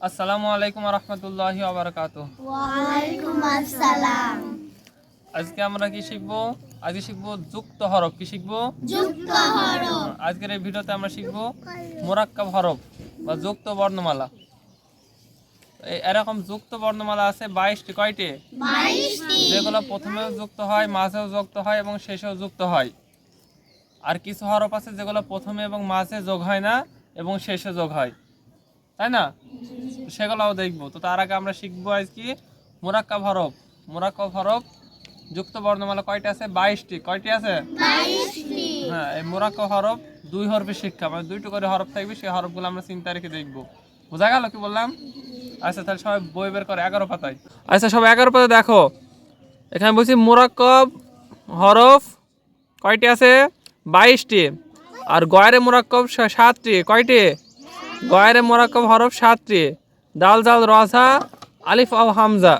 আসসালামু আলাইকুম রহমতুল্লাহি আবরকাত আজকে আমরা কি শিখব? আজকে শিখব যুক্ত হরফ। কি শিখব? আজকের এই ভিডিওতে আমরা শিখব মোরাক্কাব হরফ বা যুক্ত বর্ণমালা। এরকম যুক্ত বর্ণমালা আছে বাইশটি। কয়টি? যেগুলো প্রথমেও যুক্ত হয় মাঝেও যুক্ত হয় এবং শেষেও যুক্ত হয়। আর কিছু হরফ আছে যেগুলো প্রথমে এবং মাঝে যোগ হয় না এবং শেষে যোগ হয়। তাই না? সেগুলোও দেখব। তো তার আগে আমরা শিখব আজকে মোরাক্কা হরফ মোরাক্কাব হরফ যুক্ত বর্ণমালা কয়টি আছে? বাইশটি। কয়টি আছে? হ্যাঁ এই মোরাক্কাব হরফ দুই হরফের শিক্ষা। মানে দুইটি করে হরফ থাকবে সেই হরফগুলো আমরা চিন্তা রেখে দেখব। বোঝা গেল কি বললাম? আচ্ছা তাহলে সবাই বই বের করে এগারো পাতায়। আচ্ছা সবাই এগারো পাতায় দেখো। এখানে বলছি মোরাক্কব হরফ কয়টি আছে? বাইশটি। আর গয়রে মোরাক্কব সাতটি। কয়টি? গয়রে মোরাক্কব হরফ সাতটি। দাল জাল রসা আলিফ আও হামজা।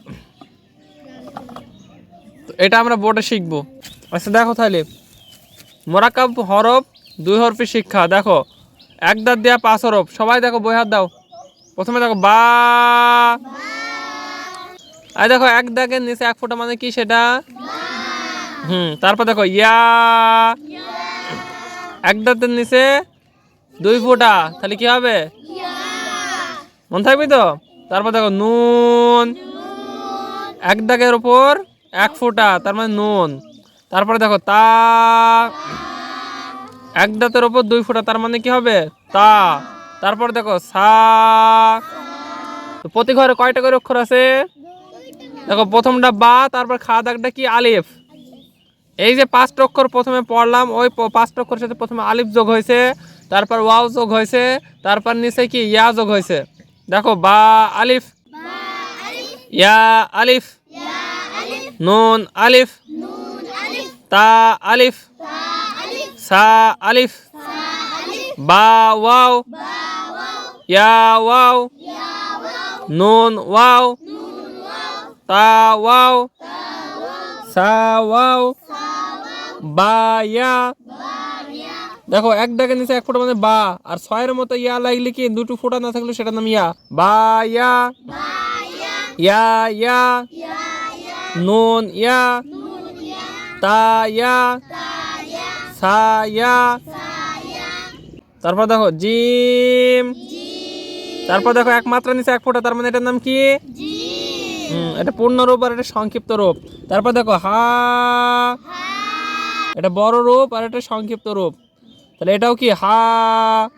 এটা আমরা বোর্ডে শিখব। আচ্ছা দেখো তাহলে। মোরাক্কাব হরফ দুই হরফি শিক্ষা। দেখো, এক দাঁত দেওয়া পাঁচ হরফ। সবাই দেখো, বই হাত দাও। প্রথমে দেখো, বা। আর দেখো, এক দাগের নিচে এক ফোঁটা মানে কি সেটা? হুম, তারপর দেখো, ইয়া। এক দাঁতের নিচে দুই ফোঁটা। তাহলে কি হবে? মন থাকবি তো? তারপর দেখো, নুন, এক দাগের ওপর এক ফোঁটা, তার মানে নুন। তারপরে দেখো, তা, এক দাঁতের ওপর দুই ফোঁটা, তার মানে কি হবে? তা। তারপর দেখো, সা। প্রতি ঘরে কয়টা করে অক্ষর আছে? দেখো, প্রথমটা বা, তারপর খা, দাগটা কি? আলিফ। এই যে পাঁচটা অক্ষর প্রথমে পড়লাম, ওই পাঁচটা অক্ষরের সাথে প্রথমে আলিফ যোগ হয়েছে, তারপর ওয়াও যোগ হয়েছে, তারপর নিচে কি? ইয়া যোগ হয়েছে। দেখো, বা আলিফ। ইয়া আলিফ। নুন আলিফ। তা আলিফ। সা আলিফ। বা ওয়াও। ইয়া ওয়াও। নুন ওয়াও। তা ওয়াও। সা ওয়াও। বা ইয়া। দেখো, এক ডাকের নিচে এক ফোঁটা মানে বা, আর ছয়ের মতো ইয়া লাগলে কি দুটো ফোঁটা না থাকলে সেটা নাম ইয়া? বা, ইয়া। ইয়া ইয়া। নুন, ইয়া। তা, ইয়া। সা, ইয়া। তারপর দেখো, জিম। তারপর দেখো, এক মাত্রা নিচে এক ফোঁটা, তার মানে এটার নাম কি? এটা পূর্ণ রূপ আর এটা সংক্ষিপ্ত রূপ। তারপর দেখো, হা। এটা বড় রূপ আর এটা সংক্ষিপ্ত রূপ। তাহলে এটাও কি? হা।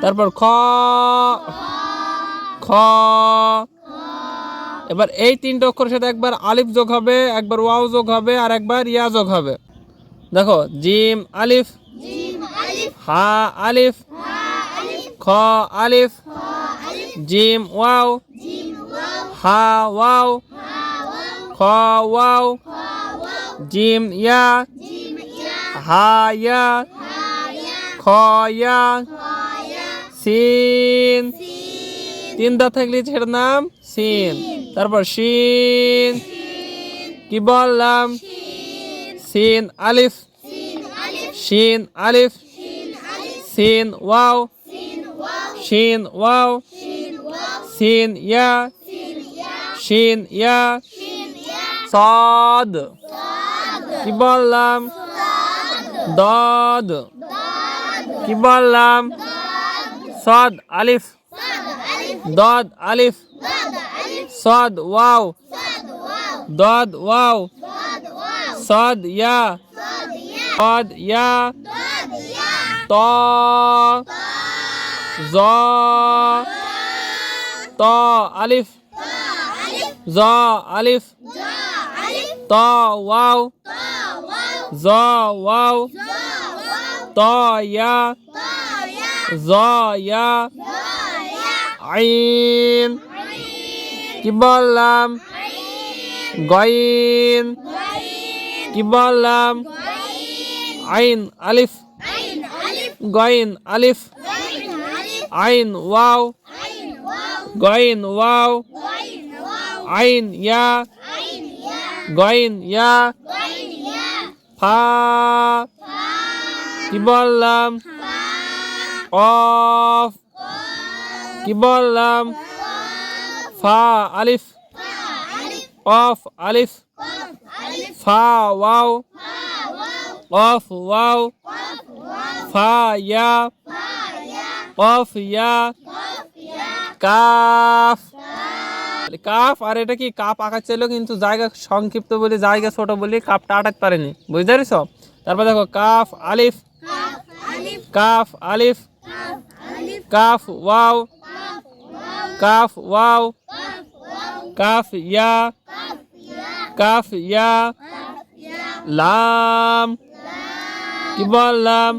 তারপর খ। খ। এবার এই তিনটা অক্ষরের সাথে একবার আলিফ যোগ হবে, একবার ওয়াও যোগ হবে, আর একবার ইয়া যোগ হবে। দেখো, জিম, আলিফ। হা, আলিফ। খ, আলিফ। জিম, ওয়াও। হা, ওয়াও। খ, ওয়াও। জিম, ইয়া। হা, ইয়া। খ ইয়া সিন। তিন দা থাকলে সেটার নাম সিন। তারপর শিন কি বললাম? সিন। আলিফ। শিন আলিফ। সিন ওয়াও। শিন ওয়াও। সিন ইয়া। শিন ইয়া। সদ। কি বললাম? দদ। কি বললাম সদ আলিফ দদ আলিফ সদ ওয়াও দদ ওয়াও সদ ইয়া সদ ইয়া ত জ ত আলিফ জ আলিফ ত ওয়াও জ ওয়াও ত ইয়া জ ইয়া আইন কি বললাম গইন কি বললাম আইন আলিফ গইন আলিফ আইন ওয়াও গইন ওয়াও আইন ইয়া গইন ইয়া ফা কি বললাম? অফ কি বললাম? ফা, আলিফ। অফ আলিফ। ফা, ওয়াও। অফ ওয়াও। ফা, ইয়া। অফ ইয়া। কাফ। কাফ, আর এটা কি? কাপ আঁকা ছিল কিন্তু জায়গা সংক্ষিপ্ত বলে, জায়গা ছোট বলে কাপটা আটাতে পারেনি। বুঝতে পারিস তারপর দেখো, কাফ, আলিফ। কাফ আলিফ কাফ ওয়াও কাফ ওয়াও কাফ ইয়া কাফ ইয়া লাম কি বললাম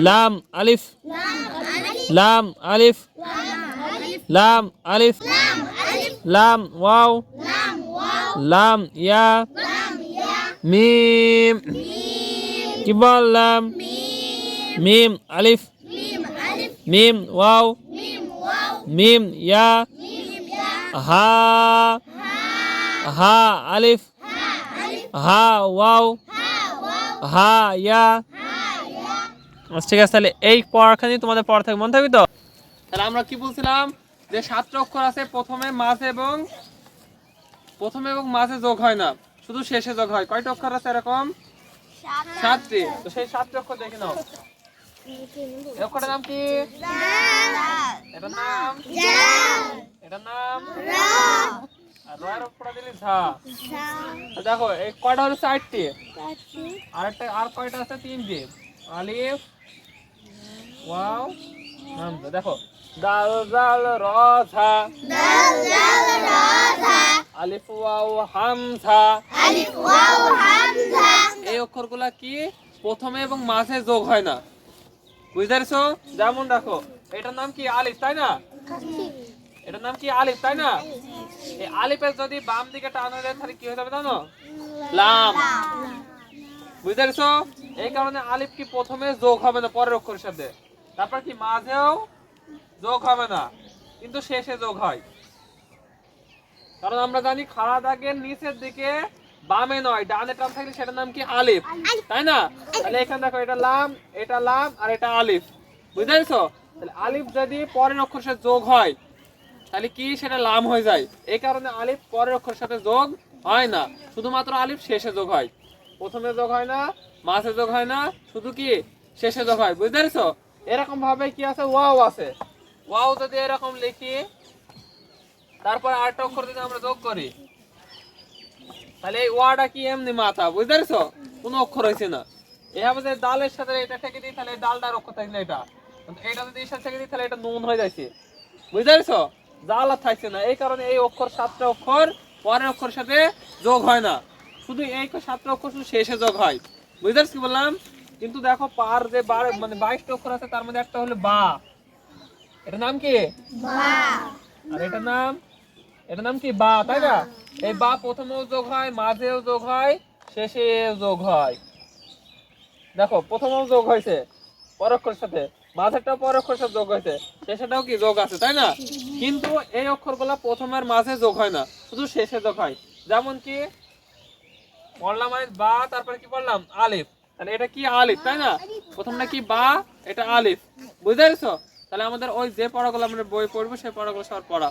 লাম আলিফ লাম আলিফ লাম আলিফ লাম ওয়াও লাম ইয়া মিম কি বললাম মিম আলিফ মিম ওয়াও মিম ইয়া হা হা আলিফ হা ওয়াও হা ইয়া ঠিক আছে তাহলে এই পড়াখানি তোমাদের পড়া থাকবে মনে থাকবে তো? তাহলে আমরা কি বলছিলাম? যে সাতটা অক্ষর আছে প্রথমে মাঝে এবং প্রথমে এবং মাঝে যোগ হয় না শুধু শেষে যোগ হয়। কয়টা অক্ষর আছে এরকম? সাতটি। তো সেই সাতটি অক্ষর দেখে নাও। নাম কি? এটার নাম? এটার নাম? দেখো, এই কয়টা হলো চারটি? আর একটা আর কয়টা আছে? তিনটি। আলিফ, ওয়াও হামজা দেখো, দাল, জাল, র, ঝা। আলিফ, ওয়াও হামজা এই অক্ষরগুলা কি? প্রথমে এবং মাঝে যোগ হয় না। বুঝতে যেমন দেখো এটার নাম কি আলিফ, তাই না? এটার নাম কি আলিফ, তাই না? এই আলিফের যদি বাম দিকে দেয় তাহলে কি হয়ে যাবে জানো? লাম। এই কারণে আলিফ কি প্রথমে যোগ হবে না, পরের অক্ষরের সাথে? তারপর কি মাঝেও যোগ হবে না, কিন্তু শেষে যোগ হয়। কারণ আমরা জানি খাড়া দাগের নিচের দিকে বামে নয় ডানে টান থাকলে সেটার নাম কি? আলিফ। তাই না? তাহলে এখানে দেখো এটা লাম এটা লাম আর এটা আলিফ। বুঝতে পারছ? তাহলে আলিফ যদি পরের অক্ষরের সাথে যোগ হয় তাহলে কি? সেটা লাম হয়ে যায়। এই কারণে আলিফ পরের অক্ষর সাথে যোগ হয় না। শুধুমাত্র আলিফ শেষে যোগ হয়। প্রথমে যোগ হয় না মাঝে যোগ হয় না শুধু কি? শেষে যোগ হয়। বুঝতে পারছ? এরকম ভাবে কি আছে? ওয়াও আছে। ওয়াও যদি এরকম লিখি তারপর আরেকটা অক্ষর যদি আমরা যোগ করি তাহলে এই ওয়াটা কি এমনি মাথা বুঝতে পারছ? কোনো অক্ষর হয়েছে না। এভাবে যে ডালের সাথে এটা থেকে দিই তাহলে ডালটার অক্ষর থাকছে না এটা। এটা যদি এর সাথে থেকে দিই তাহলে এটা নুন হয়ে যাচ্ছে বুঝতে পারছ? জাল আর থাকছে না। এই কারণে এই অক্ষর সাতটা অক্ষর পরের অক্ষরের সাথে যোগ হয় না। শুধু এই সাতটা অক্ষর শুধু শেষে যোগ হয়। বুঝতে পারছি কি বললাম? কিন্তু দেখো পার যে বার মানে বাইশটা অক্ষর আছে তার মধ্যে একটা হলো বা। এটার নাম কি? আর এটার নাম এটার নাম কি বা, তাই না? এই বা প্রথমেও যোগ হয়, মাঝেও যোগ হয়, শেষেও যোগ হয়। দেখো, প্রথমেও যোগ হয়েছে পরক্ষরের সাথে মাঝেরটাও পরক্ষরের সাথে যোগ হয়েছে, শেষেটাও কি যোগ আছে, তাই না? কিন্তু এই অক্ষরগুলো প্রথমের মাঝে যোগ হয় না, শুধু শেষে যোগ হয়। যেমন কি, পড়লাম আমি বা, তারপরে কি পড়লাম? আলিফ। তাহলে এটা কি আলিফ, তাই না? প্রথমটা কি বা, এটা আলিফ। বুঝতে পেরেছ? তাহলে আমাদের ওই যে পড়াগুলো আমরা বই পড়ব, সেই পড়াগুলো সব পড়া।